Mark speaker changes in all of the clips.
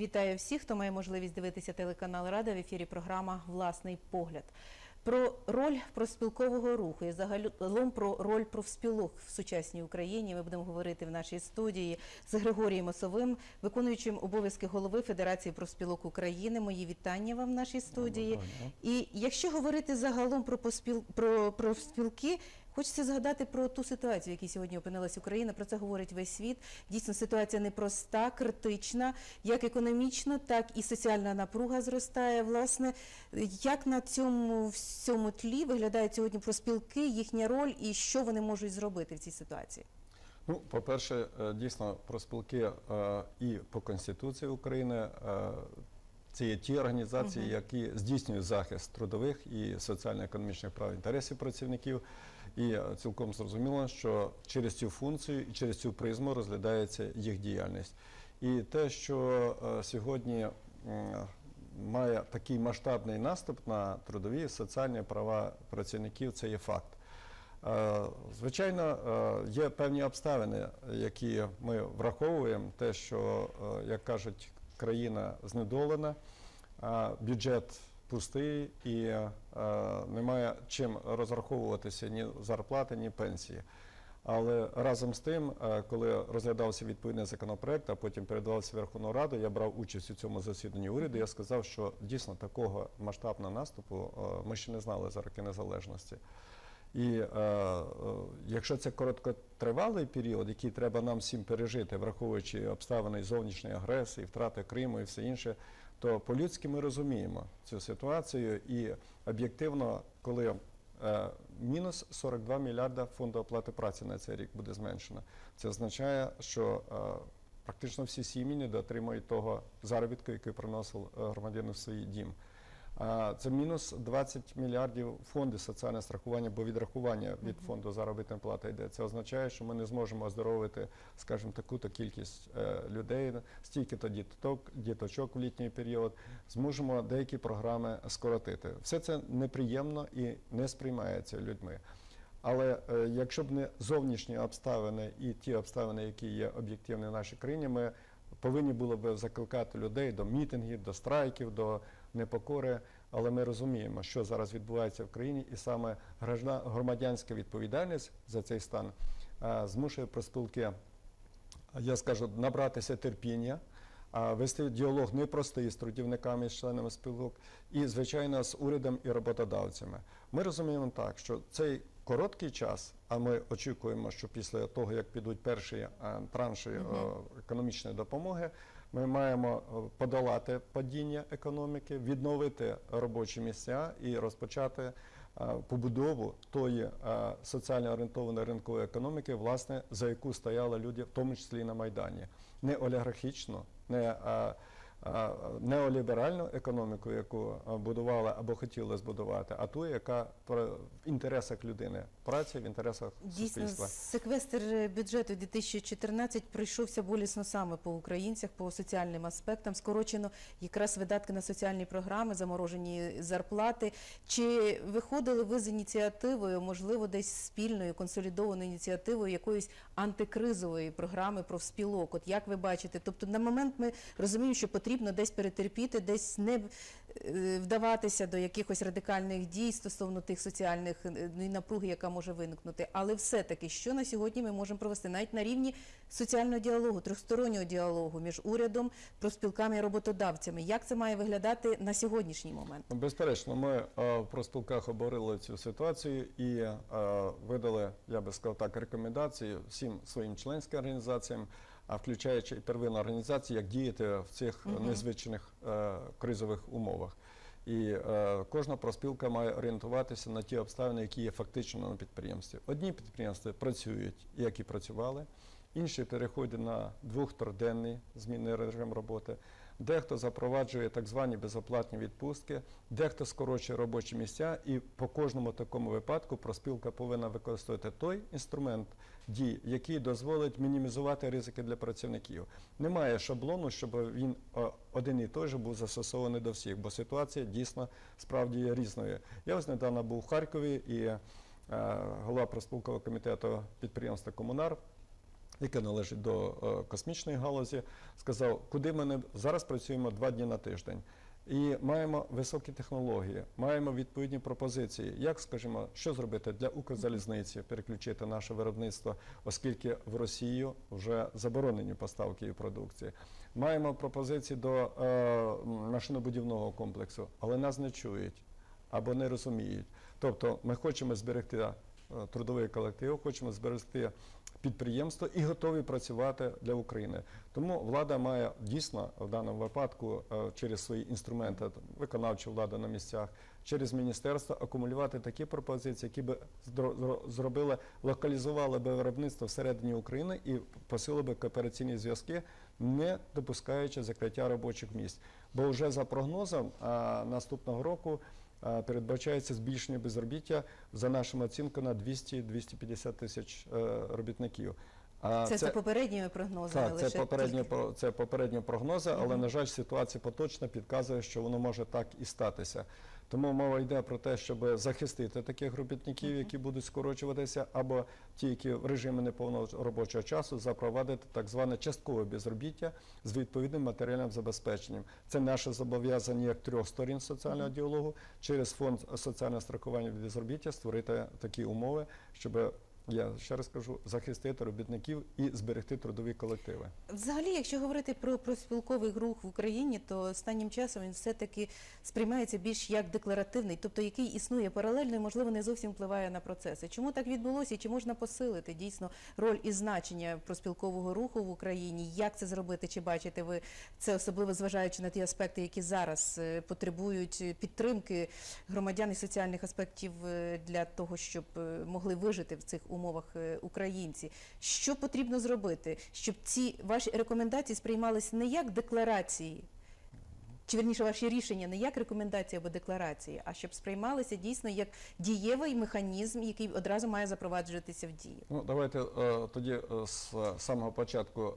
Speaker 1: Вітаю всіх, хто має можливість дивитися телеканал Рада в ефірі. Програма Власний погляд. Про роль профспілкового руху і загалом про роль профспілок в сучасній Україні. Ми будемо говорити в нашій студії з Григорієм Осовим, виконуючим обов'язки голови Федерації профспілок України. Мої вітання вам в нашій студії. І якщо говорити загалом про профспілки, Хочеться згадати про ту ситуацію, в якій сьогодні опинилась Україна. Про це говорить весь світ. Дійсно, ситуація непроста, критична, як економічно, так і соціальна напруга зростає. Власне, як на цьому всьому тлі виглядають сьогодні проспілки, їхня роль і що вони можуть зробити в цій ситуації?
Speaker 2: Ну, по-перше, е, дійсно, профспілки е, і по Конституції України е, це є ті організації, які здійснюють захист трудових і соціально-економічних прав і інтересів працівників. І е, цілком зрозуміло, що через цю функцію і через цю призму розглядається їх діяльність. І те, що е, сьогодні має такий масштабний наступ на трудові і соціальні права працівників, це є факт. Е, Звичайно, є певні обставини, які ми враховуємо, те, що, як кажуть, країна знедолена, бюджет пустий і е, немає чим розраховуватися ні зарплати, ні пенсії. Але разом з тим, е, коли розглядався відповідний законопроект, а потім передавався Верховну Раду, я брав участь у цьому засіданні уряду. Я сказав, що дійсно такого масштабного наступу е, ми ще не знали за роки незалежності. І е, е, якщо це короткотривалий період, який треба нам всім пережити, враховуючи обставини зовнішньої агресії, втрати Криму і все інше, то по-людськи ми розуміємо цю ситуацію і об'єктивно, коли е, мінус 42 мільярда фонду оплати праці на цей рік буде зменшено, це означає, що е, практично всі сім'ї не дотримують того заробітку, який приносив е, громадянин в свій дім. Це мінус 20 мільярдів фонду соціального страхування, бо відрахування від фонду заробітної плати йде. Це означає, що ми не зможемо оздоровити, скажімо, таку-то кількість е, людей, стільки-то діток, діточок в літній період. Зможемо деякі програми скоротити. Все це неприємно і не сприймається людьми. Але е, якщо б не зовнішні обставини і ті обставини, які є об'єктивні в нашій країні, ми повинні були б закликати людей до мітингів, до страйків, до непокори. Але ми розуміємо, що зараз відбувається в країні, і саме громадянська відповідальність за цей стан е, змушує профспілки, я скажу, набратися терпіння. Вести діалог непростий з трудівниками, з членами спілок, і, звичайно, з урядом і роботодавцями. Ми розуміємо так, що цей короткий час, а ми очікуємо, що після того, як підуть перші е, транші е, економічної допомоги, ми маємо е, подолати падіння економіки, відновити робочі місця і розпочати е, побудову тої е, соціально орієнтованої ринкової економіки, власне, за яку стояли люди, в тому числі і на Майдані. Не олігархічно, не неоліберальну економіку, яку будували або хотіли збудувати, а ту, яка в інтересах людини, праці в інтересах
Speaker 1: Дійсно,
Speaker 2: суспільства.
Speaker 1: секвестр бюджету 2014 пройшовся болісно саме по українцях, по соціальним аспектам. Скорочено якраз видатки на соціальні програми, заморожені зарплати. Чи виходили ви з ініціативою, можливо, десь спільною консолідованою ініціативою якоїсь антикризової програми профспілок? От як ви бачите? Тобто на момент ми розуміємо, що потрібно десь перетерпіти, десь не е, вдаватися до якихось радикальних дій стосовно тих соціальних е, ну, напруги, яка може виникнути. Але все-таки, що на сьогодні ми можемо провести навіть на рівні соціального діалогу, трьохстороннього діалогу між урядом, профспілками і роботодавцями? Як це має виглядати на сьогоднішній момент?
Speaker 2: Ну, Безперечно, ми е, в профспілках обговорили цю ситуацію і видали, я би сказав так, рекомендації всім своїм членським організаціям, а включаючи і первинну організацію, як діяти в цих незвичних е, кризових умовах. І е, кожна профспілка має орієнтуватися на ті обставини, які є фактично на підприємстві. Одні підприємства працюють, як і працювали, інші переходять на двох-триденний змінний режим роботи. Дехто запроваджує так звані безоплатні відпустки, дехто скорочує робочі місця, і по кожному такому випадку проспілка повинна використовувати той інструмент дій, який дозволить мінімізувати ризики для працівників. Немає шаблону, щоб він е, один і той же був застосований до всіх, бо ситуація дійсно справді є різною. Я ось недавно був в Харкові і е, голова проспілкового комітету підприємства Комунар яке належить до е, космічної галузі, сказав, куди ми не зараз працюємо два дні на тиждень. І маємо високі технології, маємо відповідні пропозиції. Як скажімо, що зробити для Укрзалізниці, переключити наше виробництво, оскільки в Росію вже заборонені поставки її продукції. Маємо пропозиції до е, машинобудівного комплексу, але нас не чують або не розуміють. Тобто, ми хочемо зберегти е, трудовий колектив, хочемо зберегти підприємство і готові працювати для України. Тому влада має дійсно в даному випадку е, через свої інструменти, там, виконавча влада на місцях, через міністерство акумулювати такі пропозиції, які би зро- зро- зробили, локалізували би виробництво всередині України і посилили би коопераційні зв'язки, не допускаючи закриття робочих місць. Бо вже за прогнозом наступного року. Передбачається збільшення безробіття за нашими оцінками на 200-250 тисяч е, робітників. А
Speaker 1: Це, за попередніми прогнозами.
Speaker 2: так, це
Speaker 1: лише
Speaker 2: попередні
Speaker 1: тільки.
Speaker 2: це попередні прогнози, але
Speaker 1: Мгм.
Speaker 2: на жаль, ситуація поточна підказує, що воно може так і статися. Тому мова йде про те, щоб захистити таких робітників, які будуть скорочуватися, або ті, які в режимі неповного робочого часу запровадити так зване часткове безробіття з відповідним матеріальним забезпеченням. Це наше зобов'язання як трьох сторін соціального діалогу. Через фонд соціального страхування від безробіття створити такі умови, щоб я ще раз кажу, захистити робітників і зберегти трудові колективи.
Speaker 1: Взагалі, якщо говорити про проспілковий рух в Україні, то останнім часом він все-таки сприймається більш як декларативний, тобто який існує паралельно і, можливо, не зовсім впливає на процеси. Чому так відбулося і чи можна посилити дійсно роль і значення проспілкового руху в Україні? Як це зробити? Чи бачите ви це особливо зважаючи на ті аспекти, які зараз е, потребують підтримки громадян і соціальних аспектів е, для того, щоб е, могли вижити в цих умовах е, українці? Що потрібно зробити, щоб ці ваші рекомендації сприймалися не як декларації, чи верніше ваші рішення не як рекомендації або декларації, а щоб сприймалися дійсно як дієвий механізм, який одразу має запроваджуватися в дію?
Speaker 2: Ну, давайте е, тоді е, з самого початку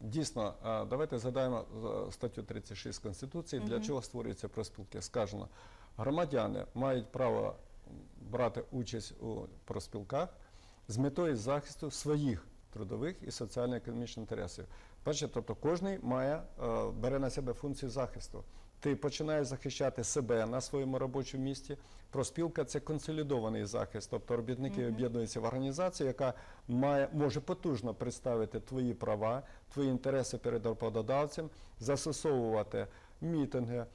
Speaker 2: дійсно давайте згадаємо статтю 36 Конституції, для
Speaker 1: Мгм.
Speaker 2: чого створюються проспілки. Сказано, громадяни мають право брати участь у проспілках з метою захисту своїх трудових і соціально-економічних інтересів. Бачите, тобто кожен має е, бере на себе функцію захисту. Ти починаєш захищати себе на своєму робочому місці. Проспілка це консолідований захист, тобто робітники
Speaker 1: Мгм.
Speaker 2: об'єднуються в організацію, яка має може потужно представити твої права, твої інтереси перед роботодавцем, застосовувати мітинги, е,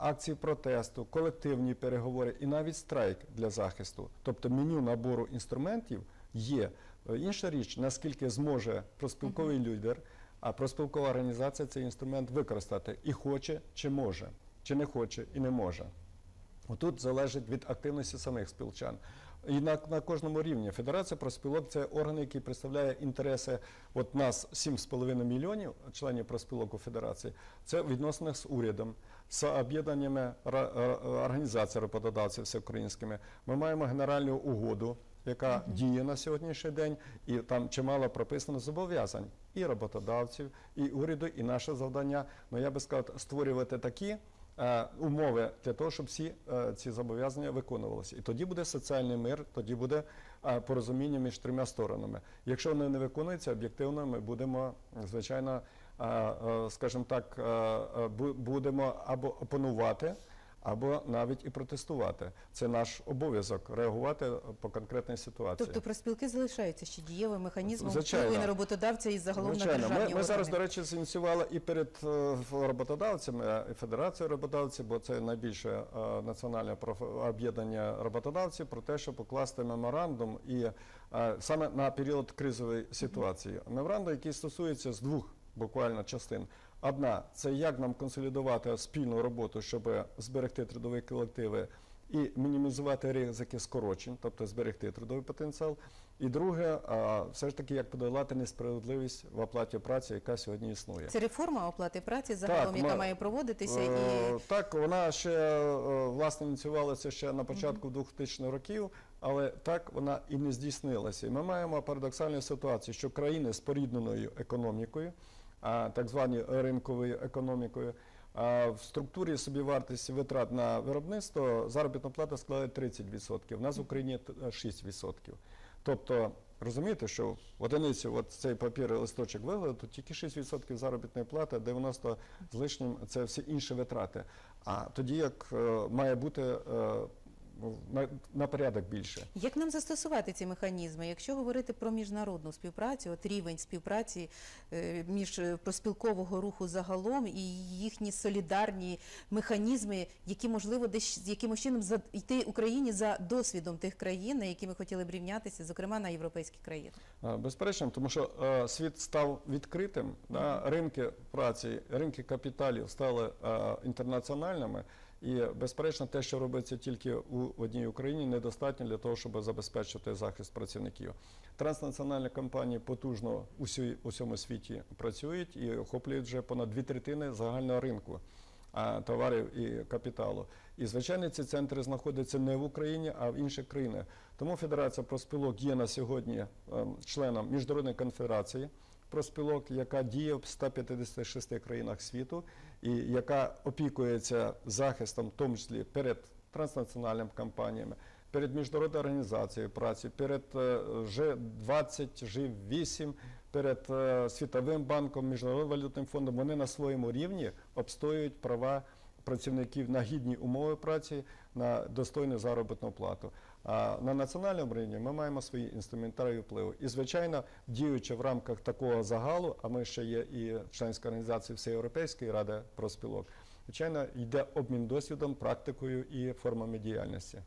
Speaker 2: акції протесту, колективні переговори і навіть страйк для захисту. Тобто меню набору інструментів є. Е, Інша річ, наскільки зможе проспілковий лідер, а проспілкова організація цей інструмент використати і хоче, чи може, чи не хоче і не може. Отут залежить від активності самих спілчан. І на, на кожному рівні Федерація проспілок це орган, який представляє інтереси от нас 7,5 мільйонів членів проспілок у Федерації. Це в відносинах з урядом, з об'єднаннями організацій роботодавців всеукраїнськими. Ми маємо генеральну угоду, яка діє на сьогоднішній день, і там чимало прописано зобов'язань і роботодавців, і уряду, і наше завдання. Ну я би сказав, створювати такі е, умови для того, щоб всі е, ці зобов'язання виконувалися. І тоді буде соціальний мир, тоді буде е, порозуміння між трьома сторонами. Якщо вони не виконуються об'єктивно, ми будемо звичайно, скажімо так, будемо або опонувати. Або навіть і протестувати. Це наш обов'язок реагувати по конкретній ситуації.
Speaker 1: Тобто проспілки залишаються ще дієвим механізмом впливу на роботодавця і загалом на державні
Speaker 2: ми, ми зараз, до речі, зініціювали і перед е, роботодавцями, е, і Федерацією роботодавців, бо це найбільше е, національне об'єднання роботодавців, про те, щоб покласти меморандум і е, саме на період кризової ситуації. Меморандум, який стосується з двох буквально частин. Одна це як нам консолідувати спільну роботу, щоб зберегти трудові колективи і мінімізувати ризики скорочень, тобто зберегти трудовий потенціал. І друге, все ж таки, як подолати несправедливість в оплаті праці, яка сьогодні існує.
Speaker 1: Це реформа оплати праці загалом, яка має проводитися
Speaker 2: Е,
Speaker 1: і
Speaker 2: Так, вона ще е, власне ініціювалася ще на початку 2000 років, але так вона і не здійснилася. І ми маємо парадоксальну ситуацію, що країни з порідненою економікою, так звані ринковою економікою, в структурі собівартості витрат на виробництво заробітна плата складає 30%. У нас в Україні 6%. Тобто розумієте, що в одиницю от цей папір і листочок то тільки 6% заробітної плати, 90 з лишнім це всі інші витрати. А тоді як е, має бути е, на, на порядок більше.
Speaker 1: Як нам застосувати ці механізми? Якщо говорити про міжнародну співпрацю, от рівень співпраці е, між е, проспілкового руху загалом і їхні солідарні механізми, які можливо десь якимось чином за йти Україні за досвідом тих країн, на які ми хотіли б рівнятися, зокрема на європейські країни.
Speaker 2: Безперечно, тому що е, світ став відкритим, да, ринки праці, ринки капіталів стали е, інтернаціональними. І безперечно, те, що робиться тільки у одній Україні, недостатньо для того, щоб забезпечити захист працівників. Транснаціональні компанії потужно у всьому світі працюють і охоплюють вже понад дві третини загального ринку товарів і капіталу. І звичайно, ці центри знаходяться не в Україні, а в інших країнах. Тому Федерація проспілок є на сьогодні ем, членом міжнародної конфедерації проспілок, яка діє в 156 країнах світу і яка опікується захистом, в тому числі перед транснаціональними компаніями, перед міжнародною організацією праці, перед е, G20, G8, перед е, Світовим банком, Міжнародним валютним фондом. Вони на своєму рівні обстоюють права працівників на гідні умови праці, на достойну заробітну плату. На національному рівні ми маємо свої інструментарії впливу. І, звичайно, діючи в рамках такого загалу, а ми ще є і членська організація Всеєвропейської ради проспілок, звичайно, йде обмін досвідом, практикою і формами діяльності.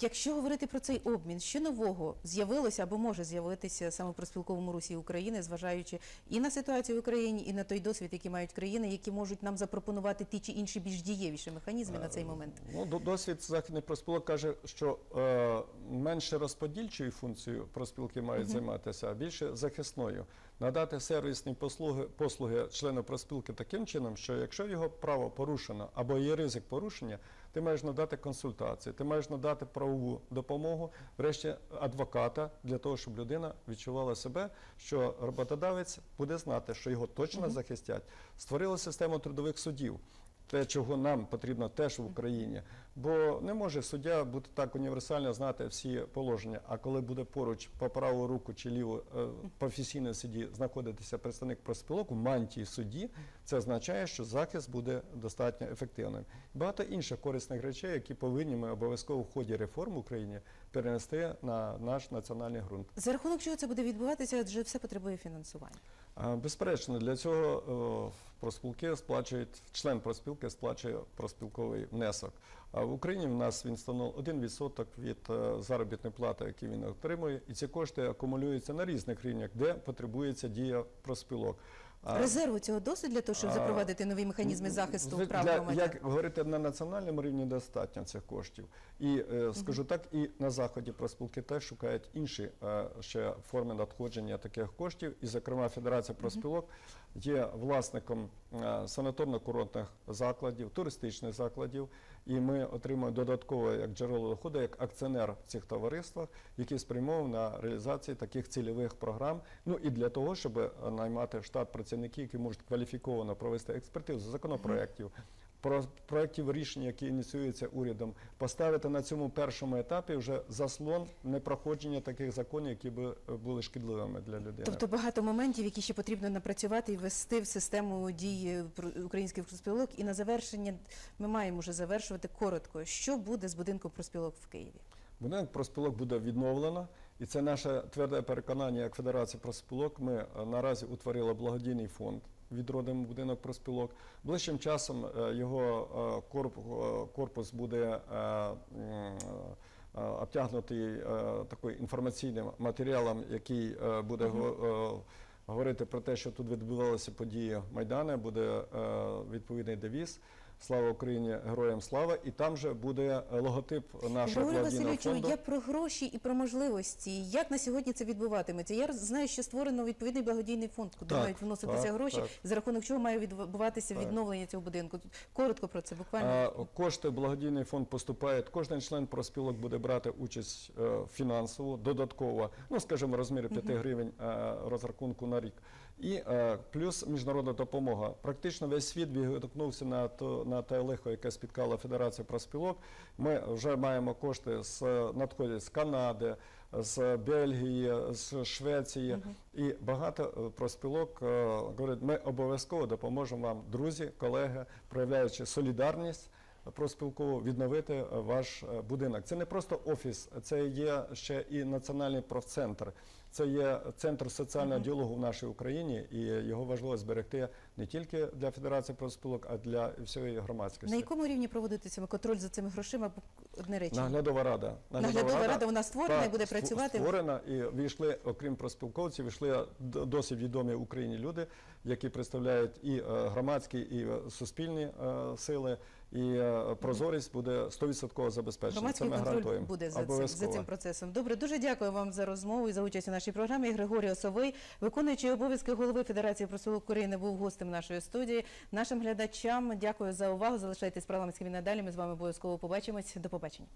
Speaker 1: Якщо говорити про цей обмін, що нового з'явилося або може з'явитися саме в проспілковому русі України, зважаючи і на ситуацію в Україні, і на той досвід, який мають країни, які можуть нам запропонувати ті чи інші більш дієвіші механізми на цей момент.
Speaker 2: Ну, досвід західних проспілок каже, що е, менше розподільчою функцією проспілки мають займатися, а більше захисною. Надати сервісні послуги, послуги члену проспілки таким чином, що якщо його право порушено або є ризик порушення, ти маєш надати консультації, ти маєш надати правову допомогу, врешті адвоката для того, щоб людина відчувала себе, що роботодавець буде знати, що його точно захистять. Створили систему трудових судів. Те, чого нам потрібно теж в Україні, бо не може суддя бути так універсально знати всі положення. А коли буде поруч по праву руку чи ліву е, професійній судді знаходитися представник проспілок у мантії судді, це означає, що захист буде достатньо ефективним. Багато інших корисних речей, які повинні ми обов'язково в ході реформ в Україні перенести на наш національний ґрунт.
Speaker 1: За рахунок чого це буде відбуватися, адже все потребує фінансування.
Speaker 2: Безперечно, для цього е, проспілки сплачують, член проспілки сплачує проспілковий внесок. А в Україні в нас він становив 1% від е, заробітної плати, яку він отримує, і ці кошти акумулюються на різних рівнях, де потребується дія проспілок.
Speaker 1: Резерву цього досить для того, щоб запровадити нові механізми захисту прав громадян.
Speaker 2: Як говорити на національному рівні достатньо цих коштів. І е, скажу так, і на заході проспілки теж шукають інші е, ще форми надходження таких коштів. І, зокрема, Федерація проспілок є власником е, санаторно-курортних закладів, туристичних закладів. І ми отримуємо додаткове як джерело доходу, як акціонер в цих товариствах, який спрямовував на реалізацію таких цільових програм. Ну і для того, щоб е, наймати штат працівників, які можуть кваліфіковано провести експертизу законопроєктів, про проєктів рішень, які ініціюються урядом, поставити на цьому першому етапі вже заслон непроходження таких законів, які би е, були шкідливими для людини.
Speaker 1: Тобто багато моментів, які ще потрібно напрацювати і ввести в систему дії українських проспілок. І на завершення ми маємо вже завершувати коротко. Що буде з будинком проспілок в Києві?
Speaker 2: Будинок проспілок буде відновлено, і це наше тверде переконання як Федерація проспілок. Ми е, наразі утворили благодійний фонд. Відродимо будинок проспілок. Ближчим часом е, його е, корпус буде обтягнутий такою інформаційним матеріалом, який буде го- говорити про те, що тут відбувалися події Майдану, буде відповідний девіз. Слава Україні, героям слава! І там же буде е, логотип нашого
Speaker 1: Григорію Васильовичу,
Speaker 2: фонду.
Speaker 1: я про гроші і про можливості. Як на сьогодні це відбуватиметься? Я знаю, що створено відповідний благодійний фонд, куди
Speaker 2: Так,
Speaker 1: мають вноситися
Speaker 2: так,
Speaker 1: гроші,
Speaker 2: так.
Speaker 1: за рахунок чого має відбуватися
Speaker 2: Так.
Speaker 1: відновлення цього будинку. Коротко про це, буквально.
Speaker 2: А, Кошти благодійний фонд поступають. Кожен член проспілок буде брати участь е, фінансово, додатково, ну скажімо, розмірі 5 гривень е, розрахунку на рік. І е, плюс міжнародна допомога. Практично весь світ відгукнувся на то на те лихо, яке спіткало Федерацію профспілок. Ми вже маємо кошти з надходять з Канади, з Бельгії, з Швеції. І багато е, профспілок е, говорять, ми обов'язково допоможемо вам, друзі, колеги, проявляючи солідарність профспілкову, відновити е, ваш е, будинок. Це не просто офіс, це є ще і національний профцентр. Це є центр соціального діалогу в нашій Україні, і його важливо зберегти не тільки для Федерації профспілок, а для всієї громадськості.
Speaker 1: На якому рівні проводитися контроль за цими грошима? Одне речення.
Speaker 2: Наглядова рада.
Speaker 1: Наглядова рада, вона створена
Speaker 2: так,
Speaker 1: і буде працювати?
Speaker 2: Створена і війшли, окрім проспілковців, війшли досить відомі в Україні люди, які представляють і е, громадські, і е, суспільні е, сили. І прозорість буде 100% забезпечена.
Speaker 1: Громадський
Speaker 2: Це ми
Speaker 1: контроль
Speaker 2: гарантуємо.
Speaker 1: буде за цим, за цим процесом. Добре, дуже дякую вам за розмову і за участь у нашій програмі. Григорій Осовий, виконуючий обов'язки голови Федерації профспілок України, був гостем нашої студії. Нашим глядачам дякую за увагу. Залишайтесь парламентськими надалі. Ми з вами обов'язково побачимось. До побачення.